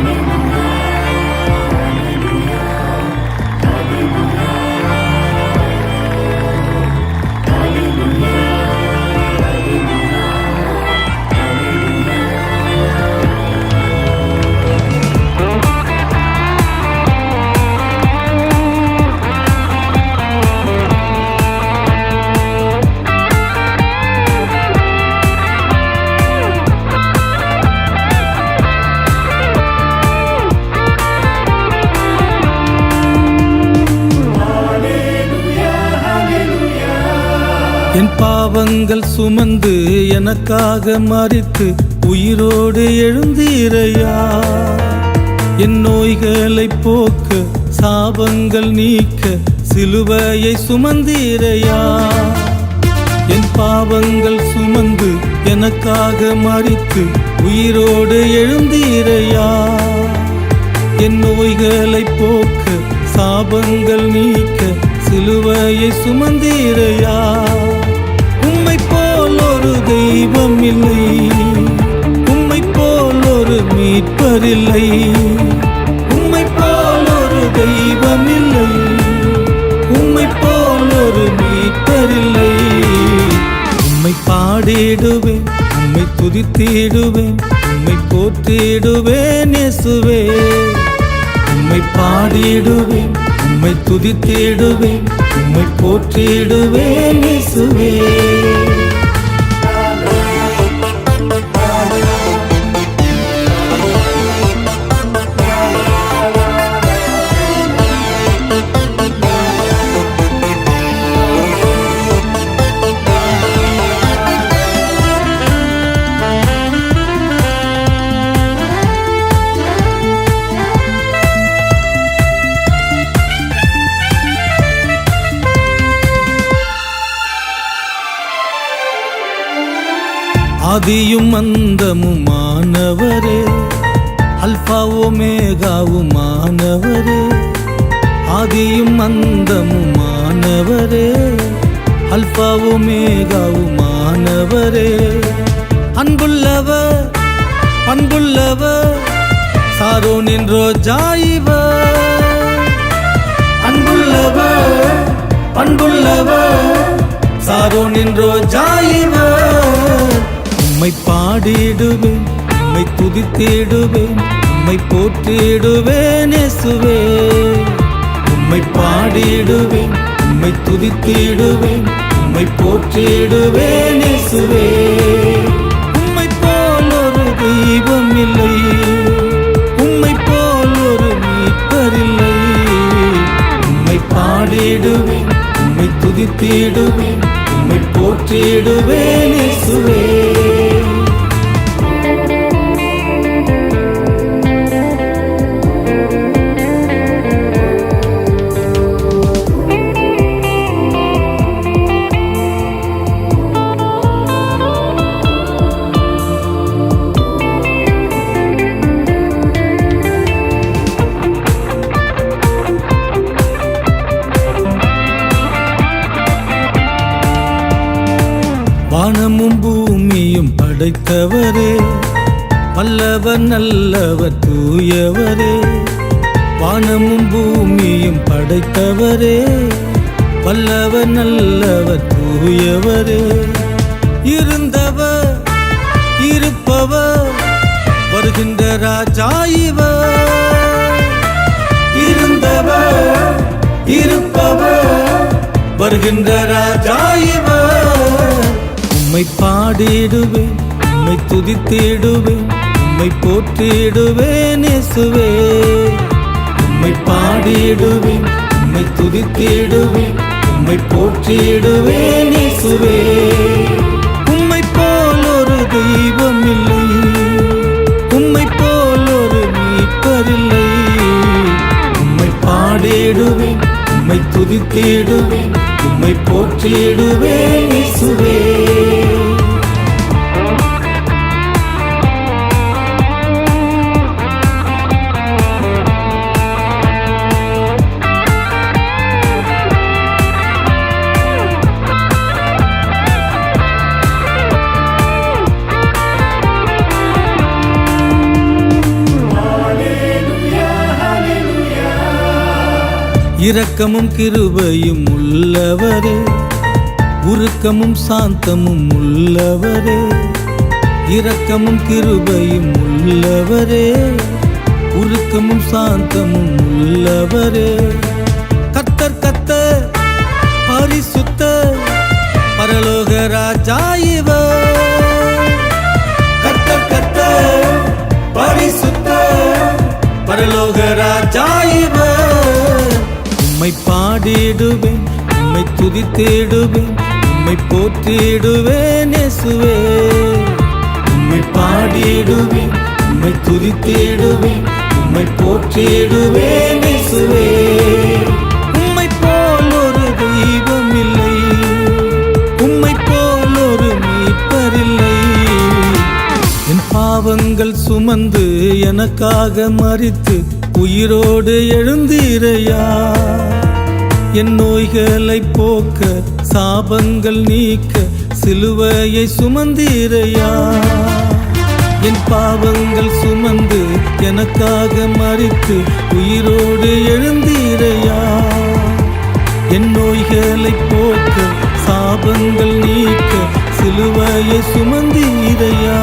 You. என் பாவங்கள் சுமந்து எனக்காக மறித்து உயிரோடு எழுந்தீரையா? என் நோய்களை போக்க சாபங்கள் நீக்க சிலுவையை சுமந்தீரையா? என் பாவங்கள் சுமந்து எனக்காக மறித்து உயிரோடு எழுந்தீரையா? என் நோய்களை போக்க சாபங்கள் நீக்க சிலுவையை சுமந்தீரையா? உம்மை போல் ஒரு தெய்வம் இல்லை. உம்மை போல் ஒரு மீட்பரில்லை உம்மை போல் ஒரு தெய்வம் இல்லை. உம்மை போல் ஒரு மீட்பரில்லை உம்மை பாடிடுவேன் உம்மை துதித்திடுவேன் உம்மை போற்றிடுவேன் இயேசுவே. உம்மை பாடிடுவேன் உம்மை துதித்திடுவேன் உம்மை போற்றிடுவேன் இயேசுவே. ஆதியும் அந்தமுமானவரே அல்பா ஒமேகாவுமானவரே ஆதியும் அந்தமுமானவரே அல்பா ஒமேகாவுமானவரே அன்புள்ளவர் அன்புள்ளவர் சாரோனின் ரோஜாயிவர் அன்புள்ளவர் அன்புள்ளவர் சாரோனின் ரோஜாயிவர் உம்மை பாடிடுவேன் உம்மை துதித்திடுவேன் உம்மை போற்றிடுவேன் இயேசுவே. உம்மை பாடிடுவேன் உம்மை துதித்திடுவேன் உம்மை போற்றிடுவேன் இயேசுவே. உம்மை போல் ஒரு தெய்வம் இல்லை உம்மை போல் ஒரு மீட்பரில்லை உம்மை பாடிடுவேன் உம்மை துதித்திடுவேன் உம்மை போற்றிடுவேன் இயேசுவே. பூமியும் படைத்தவரே. வல்லவர் நல்லவர் தூயவரே. வானமும் பூமியும் படைத்தவரே. வல்லவர் நல்லவர் தூயவரே. இருந்தவர் இருப்பவர் வருகின்ற ராஜா இவர். இருந்தவர் இருப்பவர் வருகின்ற ராஜா இவர். உம்மை பாடிடுவேன் உம்மை துதித்திடுவேன் உம்மை போற்றிடுவேன் இயேசுவே. உம்மை பாடிடுவேன் உம்மை துதித்திடுவேன் உம்மை போற்றிடுவேன் இயேசுவே. உம்மை போல் ஒரு தெய்வம் இல்லை உம்மை போல் ஒரு மீட்பரில்லை உம்மை பாடிடுவேன் உம்மை துதித்திடுவேன் உம்மை போற்றிடுவேன் இயேசுவே. இரக்கமும் கிருபையும் உள்ளவரே. உருக்கமும் சாந்தமும் உள்ளவரே. இரக்கமும் கிருபையும் உள்ளவரே. உருக்கமும் சாந்தமும் உள்ளவரே. உம்மை பாடிடுவேன் உம்மை துதித்திடுவேன் உம்மை போற்றிடுவேன் இயேசுவே. உம்மை பாடிடுவேன் உம்மை துதித்திடுவேன் உம்மை போற்றிடுவேன் இயேசுவே. உம்மை போல் ஒரு தெய்வம் இல்லை உம்மை போல் ஒரு மீட்பரில்லை. என் பாவங்கள் சுமந்து எனக்காக மறித்து உயிரோடு எழுந்தீரையா? என் நோய்களை போக்க சாபங்கள் நீக்க சிலுவையை சுமந்தீரையா? என் பாவங்கள் சுமந்து எனக்காக மறித்து உயிரோடு எழுந்தீரையா? என் நோய்களை போக்க சாபங்கள் நீக்க சிலுவையை சுமந்தீரையா?